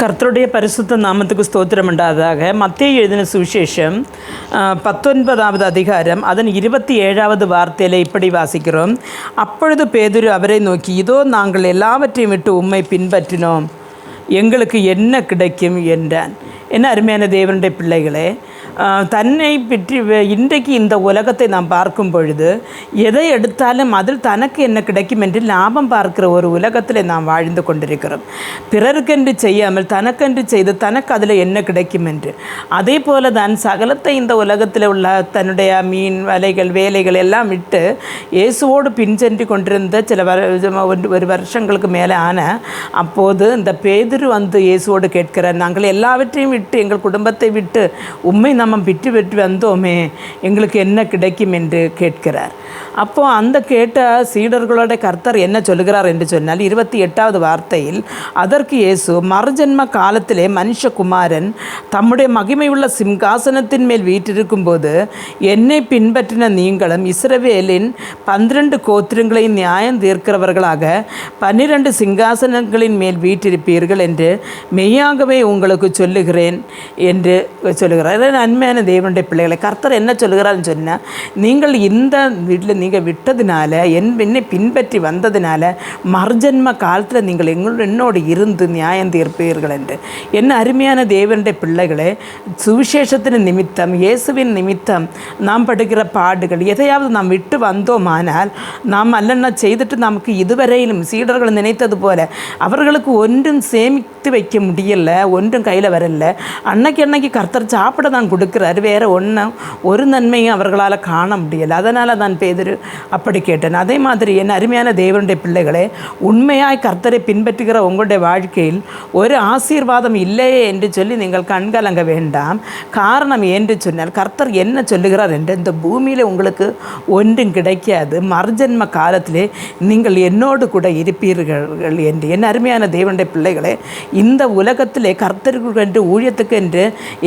கர்த்தருடைய பரிசுத்த நாமத்துக்கு ஸ்தோத்திரம் உண்டாதாக மத்திய எழுதின சுவிசேஷம் பத்தொன்பதாவது அதிகாரம் அதன் இருபத்தி ஏழாவது வார்த்தையில் இப்படி வாசிக்கிறோம். அப்பொழுது பேதுரு அவரை நோக்கி இதோ நாங்கள் எல்லாவற்றையும் விட்டு உண்மை பின்பற்றினோம். எங்களுக்கு என்ன கிடைக்கும்? என்றான். என்ன அருமையான தேவனுடைய பிள்ளைகளே தன்னை பற்றி இன்றைக்கு இந்த உலகத்தை நாம் பார்க்கும் பொழுது எதை எடுத்தாலும் அதில் தனக்கு என்ன கிடைக்கும் என்று லாபம் பார்க்கிற ஒரு உலகத்தில் நாம் வாழ்ந்து கொண்டிருக்கிறோம். பிறருக்கென்று செய்யாமல் தனக்கென்று செய்து தனக்கு அதில் என்ன கிடைக்கும் என்று. அதே போல தான் சகலத்தை இந்த உலகத்தில் உள்ள தன்னுடைய மீன் வலைகள் வேலைகள் எல்லாம் விட்டு இயேசுவோடு பின்சென்று கொண்டிருந்த சில ஒரு- வருஷங்களுக்கு மேலே ஆன அப்போது இந்த பேதிரு வந்து இயேசுவோடு கேட்கிறார் நாங்கள் எல்லாவற்றையும் விட்டு எங்கள் குடும்பத்தை விட்டு உண்மை நம் நாம் விட்டு விட்டு வந்தோமே எங்களுக்கு என்ன கிடைக்கும் என்று கேட்கிறார். அப்போ அந்த கேட்ட சீடர்களோட கர்த்தர் என்ன சொல்லுகிறார் என்று சொன்னால் இருபத்தி எட்டாவது வார்த்தையில் அதற்கு இயேசு மறுஜன்ம காலத்திலே மனுஷகுமாரன் தம்முடைய மகிமையுள்ள சிம்காசனத்தின் மேல் வீற்றிருக்கும்போது என்னை பின்பற்றின நீங்களும் இஸ்ரவேலின் பன்னிரண்டு கோத்திரங்களை நியாயம் தீர்க்கிறவர்களாக பன்னிரண்டு சிங்காசனங்களின் மேல் வீற்றிருப்பீர்கள் என்று மெய்யாகவே உங்களுக்கு சொல்லுகிறேன் என்று சொல்லுகிறார். உண்மையான தேவனுடைய பிள்ளைகளை. கர்த்தர் என்ன சொல்லுகிறார்னு சொன்னால் நீங்கள் இந்த வீட்டில் நீங்கள் விட்டதுனால என் என்னை பின்பற்றி வந்ததுனால மறுஜன்ம காலத்தில் நீங்கள் எங்களோட என்னோடு இருந்து நியாயம் தீர்ப்பீர்கள் என்று. என்ன அருமையான தேவனுடைய பிள்ளைகளே சுவிசேஷத்தின் நிமித்தம் இயேசுவின் நிமித்தம் நாம் படுகிற பாடுகள் எதையாவது நாம் விட்டு வந்தோமானால் நாம் அல்லன்னா செய்துட்டு நமக்கு இதுவரையிலும் சீடர்கள் நினைத்தது போல அவர்களுக்கு ஒன்றும் சேமி எடுத்து வைக்க முடியலை ஒன்றும் கையில் வரல. அன்னைக்கு அன்னைக்கு கர்த்தர் சாப்பிட தான் கொடுக்குறாரு. வேறு ஒன்றும் ஒரு நன்மையும் அவர்களால் காண முடியலை. அதனால் தான் பேதர் அப்படி கேட்டேன். அதே மாதிரி என் அருமையான தேவனுடைய பிள்ளைகளே உண்மையாய் கர்த்தரை பின்பற்றுகிற உங்களுடைய வாழ்க்கையில் ஒரு ஆசீர்வாதம் இல்லையே என்று சொல்லி நீங்கள் கண்கலங்க வேண்டாம். காரணம் என்று சொன்னால் கர்த்தர் என்ன சொல்லுகிறார் என்று இந்த பூமியில் உங்களுக்கு ஒன்றும் கிடைக்காது. மறுஜன்ம காலத்திலே நீங்கள் என்னோடு கூட இருப்பீர்கள் என்று. என் அருமையான தேவனுடைய பிள்ளைகளே இந்த உலகத்திலே கர்த்தருக்கு என்று ஊழியத்துக்கு என்று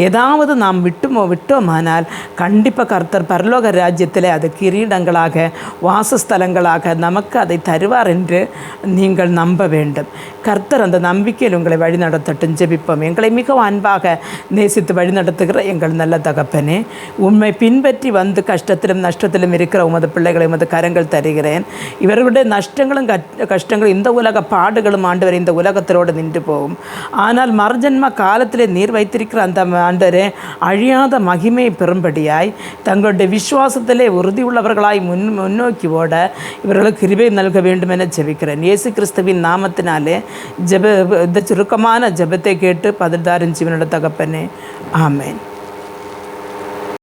ஏதாவது நாம் விட்டுமோ விட்டோமானால் கண்டிப்பாக கர்த்தர் பரலோக ராஜ்யத்தில் அது கிரீடங்களாக வாசஸ்தலங்களாக நமக்கு அதை தருவார் என்று நீங்கள் நம்ப வேண்டும். கர்த்தர் அந்த நம்பிக்கையில் உங்களை வழிநடத்தட்டும். ஜெபிப்போம். எங்களை மிகவும் அன்பாக நேசித்து வழிநடத்துகிற எங்கள் நல்ல தகப்பனே உண்மை பின்பற்றி வந்து கஷ்டத்திலும் நஷ்டத்திலும் இருக்கிற உமது பிள்ளைகளை உமது கரங்கள் தருகிறேன். இவர்களுடைய நஷ்டங்களும் கஷ்டங்களும் இந்த உலக பாடுகளும் ஆண்டு வரை இந்த உலகத்திலோடு நின்று போகும். ஆனால் மறுஜன்ம காலத்திலே நீர் வைத்திருக்கிற அந்த ஆண்டரே அழியாத மகிமையை பெறும்படியாய் தங்களுடைய விசுவாசத்திலே உறுதியுள்ளவர்களாய் முன் முன்னோக்கி ஓட இவர்களுக்கு கிருபை நல்க வேண்டும் என ஜெபிக்கிறேன். இயேசு கிறிஸ்துவின் நாமத்தினாலே ஜெப இந்த சுருக்கமான ஜெபத்தை கேட்டு பதிர்தாரின் ஜீவனோட தகப்பனே. ஆமேன்.